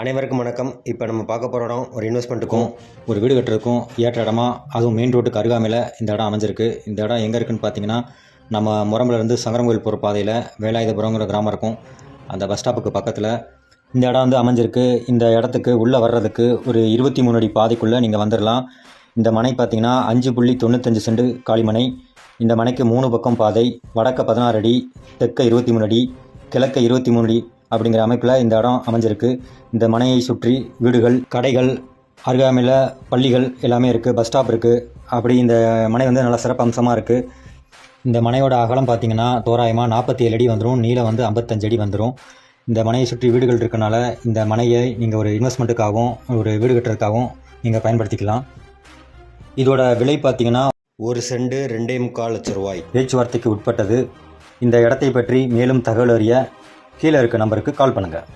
அனைவருக்கும் வணக்கம். இப்போ நம்ம பார்க்க போகிற இடம் ஒரு இன்வெஸ்ட்மெண்ட்டுக்கும் ஒரு வீடு கட்டுறதுக்கும் ஏற்ற இடமா அதுவும் மெயின் ரோட்டுக்கு அருகாமையில் இந்த இடம் அமைஞ்சிருக்கு. இந்த இடம் எங்கே இருக்குன்னு பார்த்தீங்கன்னா நம்ம முரம்புலேருந்து சங்கரங்கோயில் போகிற பாதையில் வேலாயுதபுரங்கிற கிராமம் இருக்கும். அந்த பஸ் ஸ்டாப்புக்கு பக்கத்தில் இந்த இடம் வந்து அமைஞ்சிருக்கு. இந்த இடத்துக்கு உள்ளே வர்றதுக்கு ஒரு இருபத்தி மூணு அடி பாதைக்குள்ளே நீங்கள் வந்துடலாம் இந்த மனை பார்த்தீங்கன்னா அஞ்சு புள்ளி தொண்ணூத்தஞ்சு செண்டு காளிமனை இந்த மனைக்கு மூணு பக்கம் பாதை வடக்க பதினாறு அடி தெற்க இருபத்தி மூணு அடி கிழக்க இருபத்தி மூணு அடி அப்படிங்கிற அமைப்பில் இந்த இடம் அமைஞ்சிருக்கு. இந்த மனையை சுற்றி வீடுகள் கடைகள் அருகாமையில் பள்ளிகள் எல்லாமே இருக்குது பஸ் ஸ்டாப் இருக்குது அப்படி இந்த மனை வந்து நல்ல சிறப்பு அம்சமாக இருக்குது இந்த மனையோட அகலம் பார்த்திங்கன்னா தோராயமாக நாற்பத்தி ஏழு அடி வந்துடும் நீளம் வந்து ஐம்பத்தஞ்சு அடி வந்துடும் இந்த மனையை சுற்றி வீடுகள் இருக்கனால இந்த மனையை நீங்கள் ஒரு இன்வெஸ்ட்மெண்ட்டுக்காகவும் ஒரு வீடு கட்டுறதுக்காகவும் நீங்கள் பயன்படுத்திக்கலாம். இதோட விலை பார்த்தீங்கன்னா ஒரு செண்டு ரெண்டே முக்கால் லட்ச ரூபாய். பேச்சுவார்த்தைக்கு உட்பட்டது. இந்த இடத்தை பற்றி மேலும் தகவல் அறிய கீழே இருக்க நம்பருக்கு கால் பண்ணுங்கள்